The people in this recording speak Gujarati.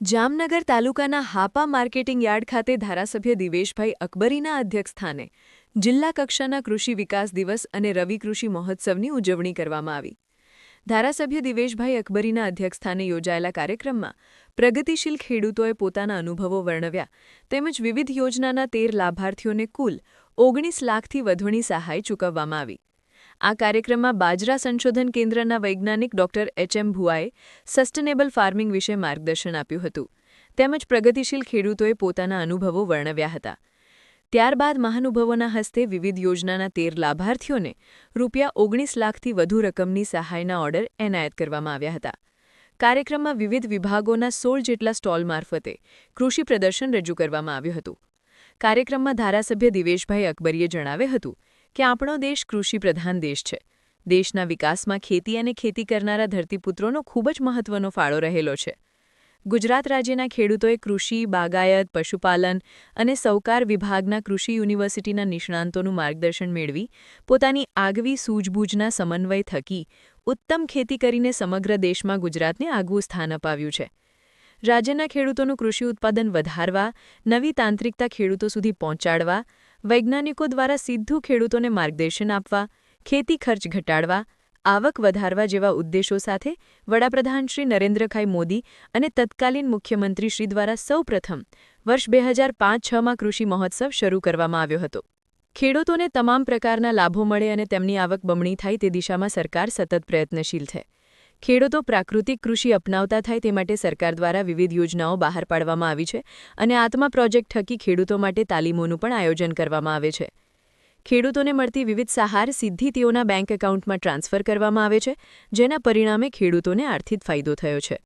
જામનગર તાલુકાના હાપા માર્કેટિંગ યાર્ડ ખાતે ધારાસભ્ય દિવેશભાઈ અકબરીના અધ્યક્ષસ્થાને જિલ્લા કક્ષાના કૃષિ વિકાસ દિવસ અને રવિ કૃષિ મહોત્સવની ઉજવણી કરવામાં આવી. ધારાસભ્ય દિવેશભાઈ અકબરીના અધ્યક્ષસ્થાને યોજાયેલા કાર્યક્રમમાં પ્રગતિશીલ ખેડૂતોએ પોતાના અનુભવો વર્ણવ્યા તેમજ વિવિધ યોજનાના તેર લાભાર્થીઓને કુલ ઓગણીસ લાખથી વધુની સહાય ચૂકવવામાં આવી. આ કાર્યક્રમમાં બાજરા સંશોધન કેન્દ્રના વૈજ્ઞાનિક ડોક્ટર એચ એમ ભુઆએ સસ્ટેનેબલ ફાર્મિંગ વિશે માર્ગદર્શન આપ્યું હતું. તેમજ પ્રગતિશીલ ખેડૂતોએ પોતાના અનુભવો વર્ણવ્યા હતા. ત્યારબાદ મહાનુભાવોના હસ્તે વિવિધ યોજનાના તેર લાભાર્થીઓને રૂપિયા ઓગણીસ લાખથી વધુ રકમની સહાયના ઓર્ડર એનાયત કરવામાં આવ્યા હતા. કાર્યક્રમમાં વિવિધ વિભાગોના સોળ જેટલા સ્ટોલ મારફતે કૃષિ પ્રદર્શન રજૂ કરવામાં આવ્યું હતું. કાર્યક્રમમાં ધારાસભ્ય દિવેશભાઈ અકબરીએ જણાવ્યું હતું કે આપણો દેશ કૃષિપ્રધાન દેશ છે. દેશના વિકાસમાં ખેતી અને ખેતી કરનારા ધરતીપુત્રોનો ખૂબ જ મહત્વનો ફાળો રહેલો છે. ગુજરાત રાજ્યના ખેડૂતોએ કૃષિ, બાગાયત, પશુપાલન અને સૌકાર વિભાગના કૃષિ યુનિવર્સિટીના નિષ્ણાંતોનું માર્ગદર્શન મેળવી, પોતાની આગવી સૂઝબૂઝના સમન્વય થકી ઉત્તમ ખેતી કરીને સમગ્ર દેશમાં ગુજરાતને આગવું સ્થાન અપાવ્યું છે. રાજ્યના ખેડૂતોનું કૃષિ ઉત્પાદન વધારવા, નવી તાંત્રિકતા ખેડૂતો સુધી પહોંચાડવા વૈજ્ઞાનિકો દ્વારા સીધું ખેડૂતોને માર્ગદર્શન આપવા, ખેતી ખર્ચ ઘટાડવા, આવક વધારવા જેવા ઉદ્દેશો સાથે વડાપ્રધાન શ્રી નરેન્દ્રભાઈ મોદી અને તત્કાલીન મુખ્યમંત્રી શ્રી દ્વારા સૌપ્રથમ વર્ષ બે હજાર પાંચ છમાં કૃષિ મહોત્સવ શરૂ કરવામાં આવ્યો હતો. ખેડૂતોને તમામ પ્રકારના લાભો મળે અને તેમની આવક બમણી થાય તે દિશામાં સરકાર સતત પ્રયત્નશીલ છે. ખેડૂતો પ્રાકૃતિક કૃષિ અપનાવતા થાય તે માટે સરકાર દ્વારા વિવિધ યોજનાઓ બહાર પાડવામાં આવી છે અને આત્મા પ્રોજેક્ટ થકી ખેડૂતો માટે તાલીમોનું પણ આયોજન કરવામાં આવે છે. ખેડૂતોને મળતી વિવિધ સહાર સીધી તેઓના બેંક એકાઉન્ટમાં ટ્રાન્સફર કરવામાં આવે છે, જેના પરિણામે ખેડૂતોને આર્થિક ફાયદો થયો છે.